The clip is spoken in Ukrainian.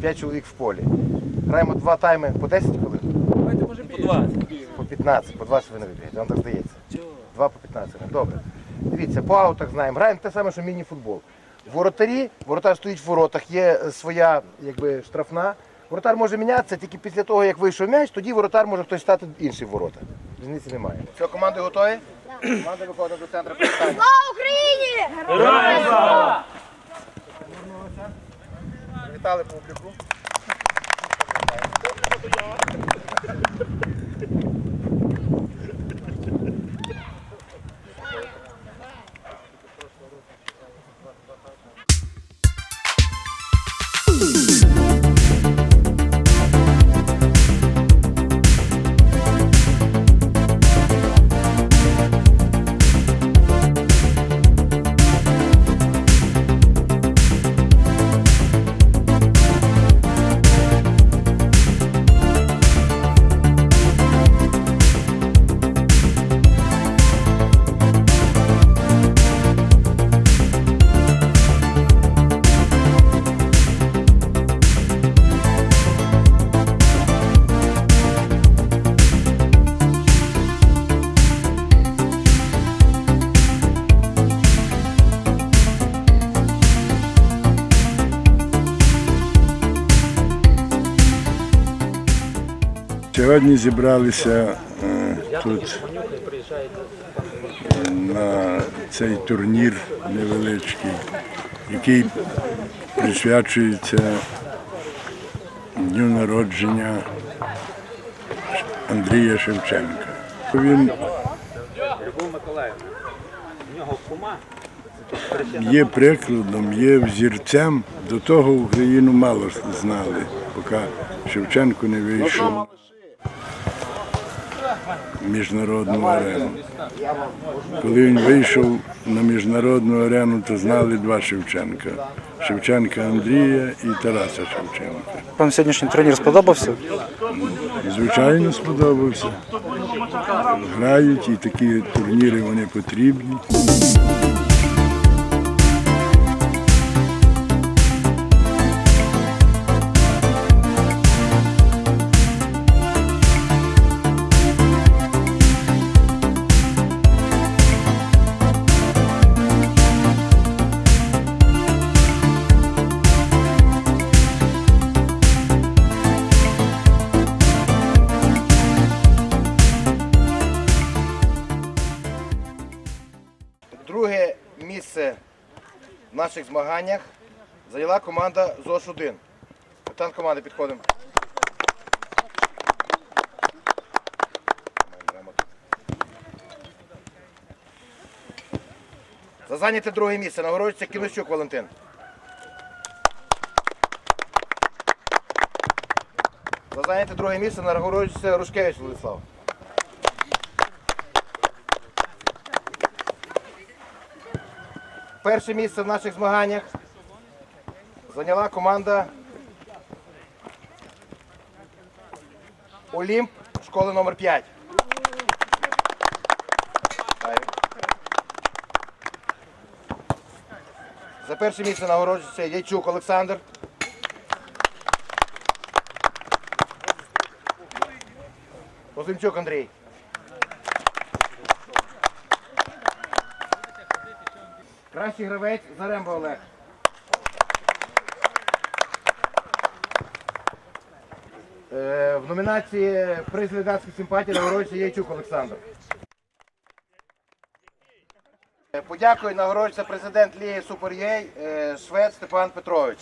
5 чоловік в полі. Граємо два тайми по 10 хвилин, По 20. по 15, по 20 ви не вибігаєте, вам так здається. Два по 15. Добре. Дивіться, по аутах знаємо. Граємо те саме, що міні-футбол. Воротарі, воротар стоїть в воротах, є своя якби, штрафна. Воротар може мінятися тільки після того, як вийшов м'яч, тоді воротар може хтось стати інший в ворота. Різниці немає. Все, команди готові? Команда виходить до центру привітання. Слава Україні! Вітали публіку. Сьогодні зібралися е, тут на цей турнір невеличкий, який присвячується дню народження Андрія Шевченка. Він є прикладом, є взірцем. До того Україну мало знали, поки Шевченко не вийшов міжнародну арену. Коли він вийшов на міжнародну арену, то знали два Шевченка. Шевченка Андрія і Тараса Шевченка. Вам сьогоднішній тренер сподобався? Звичайно, сподобався. Грають і такі турніри вони потрібні. Наших змаганнях зайняла команда ЗОШ-1. Капітан команди підходимо. За зайняте друге місце нагороджується Кінощук Валентин. За зайняте друге місце нагороджується Рушкевич Владислав. Перше місце в наших змаганнях зайняла команда Олімп школи номер 5. За перше місце нагороджується Яйчук Олександр. Розумчук Андрій. Кращий гравець Заремба Олег. Е, В номінації приз глядацьких симпатій нагороджується Яйчук Олександр. Е, Подякую, нагороджується президент Ліги Супер Єй, е, Швед Степан Петрович.